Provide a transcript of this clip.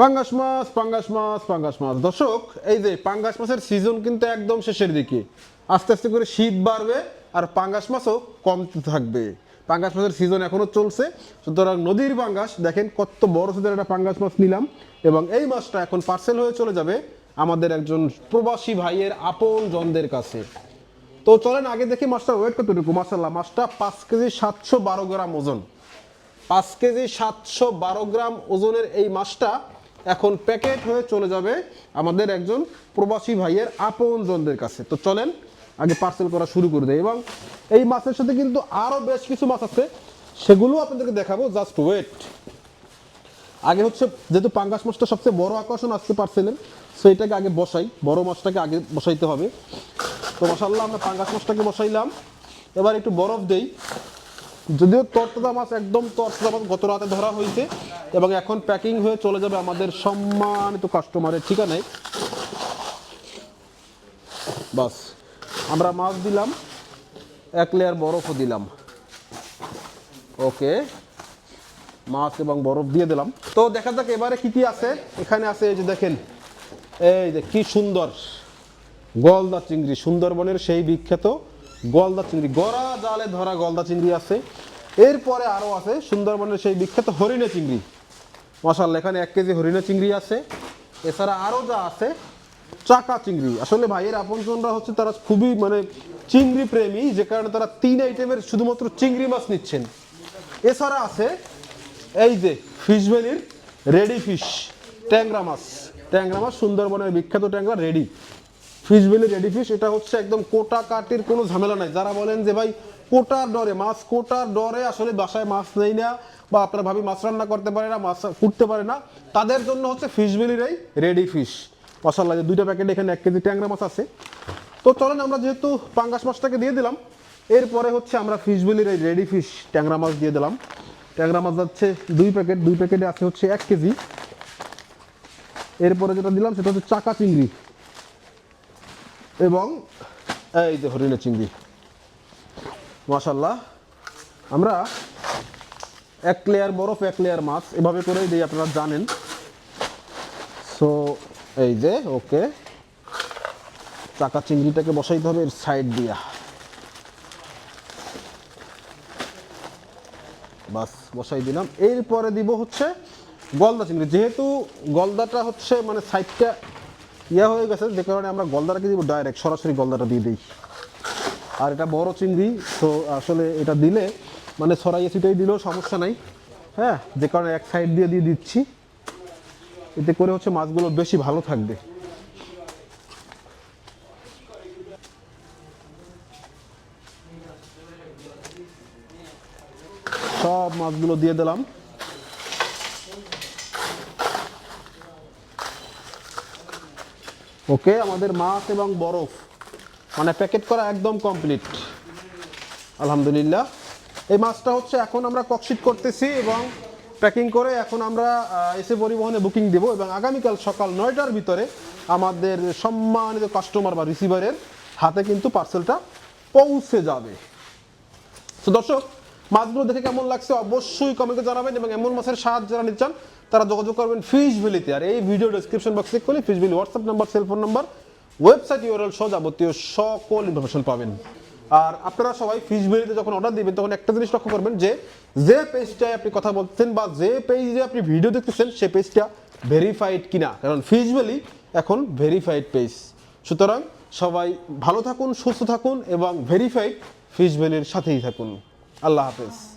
পাঙ্গাস মাছ পাঙ্গাস মাছ পাঙ্গাস মাছ। দর্শক, এই যে পাঙ্গাস মাছের সিজন কিন্তু একদম শেষের দিকে। আস্তে আস্তে করে শীত বাড়বে আর পাঙ্গাস মাছও কমতে থাকবে। পাঙ্গাস মাছের সিজন এখনও চলছে। সুতরাং নদীর পাঙ্গাস, দেখেন কত বড় সাইজের একটা পাঙ্গাস মাছ নিলাম। এবং এই মাছটা এখন পার্সেল হয়ে চলে যাবে আমাদের একজন প্রবাসী ভাইয়ের আপন জনদের কাছে। তো চলেন আগে দেখি মাছটা ওয়েট কতটুকু? মাসাল্লাহ মাছটা পাঁচ কেজি সাতশো বারো গ্রাম ওজন। পাঁচ কেজি সাতশো বারো গ্রাম ওজনের এই মাছটা এখন প্যাকেট হয়ে চলে যাবে আমাদের একজন প্রবাসী ভাইয়ের আপন জনদের কাছে। তো চলেন, আগে পার্সেল করা শুরু করে দেয় এবং এই মাছের সাথে কিন্তু আরও বেশ কিছু মাছ আছে। সেগুলো আপনাদেরকে দেখাবো জাস্ট ওয়েট আগে হচ্ছে যেহেতু পাঙ্গাস মাছটা সবচেয়ে বড় আকর্ষণ আসছে পার্সেলের সো এটাকে আগে বসাই। বড় মাছটাকে আগে বসাইতে হবে। তো মশাল্লাহ আমরা পাঙ্গাস মাছটাকে বসাইলাম। এবার একটু বরফ দেই। যদিও তরতাজা মাছ একদম তরতাজা মাছ গত রাতে ধরা হয়েছে এবং এখন প্যাকিং হয়ে চলে যাবে আমাদের সম্মানিত কাস্টমারের ঠিকানায়। বাস, আমরা মাছ দিলাম, এক লেয়ার বরফও দিলাম। ওকে মাছ এবং বরফ দিয়ে দিলাম। তো দেখা যাক এবারে কী কী আছে। এখানে আছে এই যে দেখেন, এই যে কি সুন্দর, গলদা চিংড়ি, সুন্দরবনের সেই বিখ্যাত গলদা চিংড়ি, গড়া জালে ধরা গলদা চিংড়ি আছে। এরপরে আরও আছে সুন্দরবনের সেই বিখ্যাত হরিণা চিংড়ি। মশাল এখানে এক কেজি হরিণা চিংড়ি আছে। এছাড়া আরও যা আছে, চাকা চিংড়ি। আসলে ভাইয়ের আপনজনরা হচ্ছে তারা খুবই মানে চিংড়ি প্রেমী, যে কারণে তারা তিন আইটেমের শুধুমাত্র চিংড়ি মাছ নিচ্ছেন। এছাড়া আছে এই যে ফিশ রেডি ফিশ, ট্যাংরা মাছ। ট্যাংরা মাছ সুন্দরবনের বিখ্যাত ট্যাংরা, ready. Fish valley ready fish এটা হচ্ছে একদম কোটা কাটির কোনো ঝামেলা নাই। যারা বলেন যে ভাই কোটার ডরে মাছ কোটার ডরে আসলে বাসায় মাছ নেই না বা আপনার ভাবি মাছ রান্না করতে পারে না, মাছ কুটতে পারে না, তাদের জন্য হচ্ছে ফিশ ভ্যালির এই রেডি ফিশ মশাল্লা যে দুইটা প্যাকেট এখানে এক কেজি ট্যাংরা মাছ আছে। তো চলেন আমরা যেহেতু পাঙ্গাস মাছটাকে দিয়ে দিলাম, এরপরে হচ্ছে আমরা ফিশ ভ্যালির এই রেডি ফিশ ট্যাংরা মাছ দিয়ে দিলাম। ট্যাংরা মাছ যাচ্ছে দুই প্যাকেট দুই প্যাকেটে আছে হচ্ছে এক কেজি। এরপরে যেটা দিলাম সেটা হচ্ছে চাকা চিংড়ি। এবং এই যে হরিণা চিংড়ি। মাশাল্লাহ আমরা এক লেয়ার বরফ, এক লেয়ার মাছ, এভাবে করেই দিই, আপনারা জানেন। সো এই যে, ওকে। চাকা চিংড়িটাকে বসাইতে হবে এর সাইড দিয়া। বাস, বসাই দিলাম। এরপরে দিব হচ্ছে গলদা চিংড়ি। যেহেতু গলদাটা হচ্ছে মানে সাইডটা ইয়া হয়ে গেছে, যে কারণে আমরা গলদাটাকে দিব ডাইরেক্ট সরাসরি গলদাটা দিয়ে দিই। আর এটা বড় চিংড়ি, তো আসলে এটা দিলে মানে ছড়াইয়ে ছিটাই দিলেও সমস্যা নাই। হ্যাঁ যে কারণে এক সাইড দিয়ে দিয়ে দিচ্ছি। এতে করে হচ্ছে মাছগুলো বেশি ভালো থাকবে। সব মাছগুলো দিয়ে দিলাম। ওকে, আমাদের মাছ এবং বরফ। মানে প্যাকেট করা একদম কমপ্লিট। আলহামদুলিল্লাহ। এই মাছটা হচ্ছে এখন আমরা ককশিট করতেছি এবং প্যাকিং করে এখন আমরা এসে পরিবহনে বুকিং দেব এবং আগামীকাল সকাল নয়টার ভিতরে আমাদের সম্মানিত কাস্টমার বা রিসিভারের হাতে কিন্তু পার্সেলটা পৌঁছে যাবে। তো দর্শক মাছগুলো দেখে কেমন লাগছে অবশ্যই কমেন্টে জানাবেন এবং এমন মাছের সাহায্য যারা নিতে চান, তারা যোগাযোগ করবেন ফিশ ভ্যালিতে আর এই ভিডিও ডেসক্রিপশন বক্স চেক করলে fish valley WhatsApp number cellphone number website URL সহ যাবতীয় সকল ইনফরমেশন পাবেন। আর আপনারা সবাই ফিশ ভ্যালিতে যখন অর্ডার দিবেন, তখন একটা জিনিস লক্ষ্য করবেন যে যে পেজটায় আপনি কথা বলছেন বা যে পেজে আপনি ভিডিও দেখতেছেন, সে পেজটা ভেরিফাইড কিনা। কারণ ফিশ ভ্যালি এখন ভেরিফাইড পেজ সুতরাং সবাই ভালো থাকুন, সুস্থ থাকুন এবং ভেরিফাইড ফিশ ভ্যালির সাথেই থাকুন। আল্লাহ হাফেজ।